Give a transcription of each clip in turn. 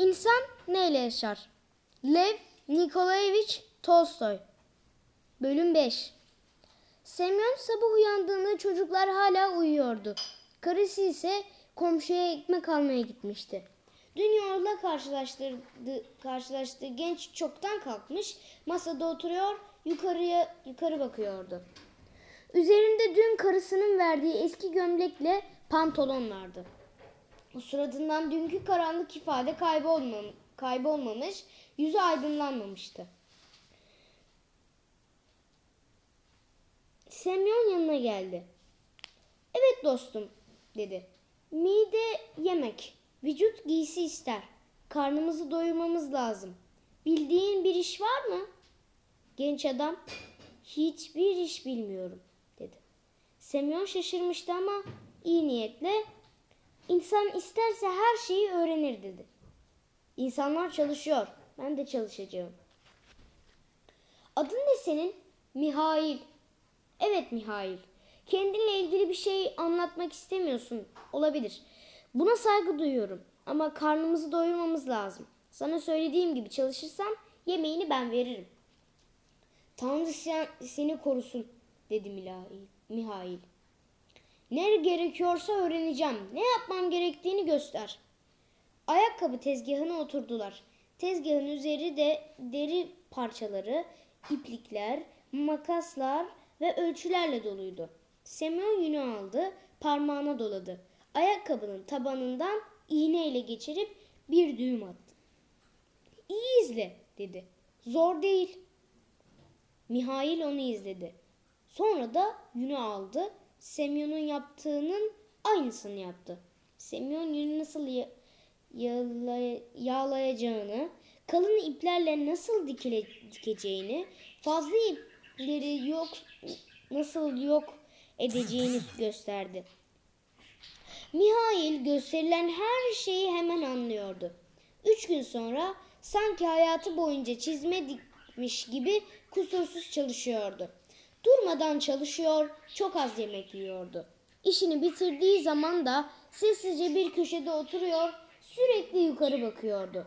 İnsan neyle yaşar? Lev Nikolayevich Tolstoy Bölüm 5 Semyon sabah uyandığında çocuklar hala uyuyordu. Karısı ise komşuya ekmek almaya gitmişti. Dün yoğurtla karşılaştırdı, karşılaştığı genç çoktan kalkmış, masada oturuyor, yukarıya yukarı bakıyordu. Üzerinde dün karısının verdiği eski gömlekle pantolon vardı. Suratından dünkü karanlık ifade kaybolmam, kaybolmamış, yüzü aydınlanmamıştı. Semyon yanına geldi. Evet dostum dedi. Mide yemek, vücut giysi ister. Karnımızı doyurmamız lazım. Bildiğin bir iş var mı? Genç adam hiçbir iş bilmiyorum dedi. Semyon şaşırmıştı ama iyi niyetle insan isterse her şeyi öğrenir dedi. İnsanlar çalışıyor. Ben de çalışacağım. Adın ne senin? Mihail. Evet Mihail. Kendinle ilgili bir şey anlatmak istemiyorsun. Olabilir. Buna saygı duyuyorum. Ama karnımızı doyurmamız lazım. Sana söylediğim gibi çalışırsan yemeğini ben veririm. Tanrı sen, seni korusun dedi Mihail. Ne gerekiyorsa öğreneceğim. Ne yapmam gerektiğini göster. Ayakkabı tezgahına oturdular. Tezgahın üzeri de deri parçaları, iplikler, makaslar ve ölçülerle doluydu. Semyon yünü aldı, parmağına doladı. Ayakkabının tabanından iğneyle geçirip bir düğüm attı. İyi izle dedi. Zor değil. Mihail onu izledi. Sonra da yünü aldı. Semyon'un yaptığının aynısını yaptı. Semyon yünü nasıl ya- yağlay- yağlayacağını, kalın iplerle nasıl dikile, dikeceğini, fazla ipleri yok nasıl yok edeceğini gösterdi. Mihail gösterilen her şeyi hemen anlıyordu. Üç gün sonra sanki hayatı boyunca çizme dikmiş gibi kusursuz çalışıyordu. Durmadan çalışıyor, çok az yemek yiyordu. İşini bitirdiği zaman da sessizce bir köşede oturuyor, sürekli yukarı bakıyordu.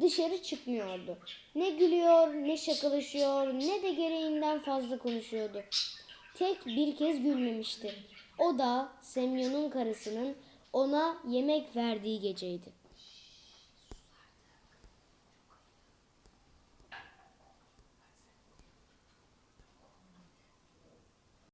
Dışarı çıkmıyordu. Ne gülüyor, ne şakalaşıyor, ne de gereğinden fazla konuşuyordu. Tek bir kez gülmemişti. O da Semyon'un karısının ona yemek verdiği geceydi.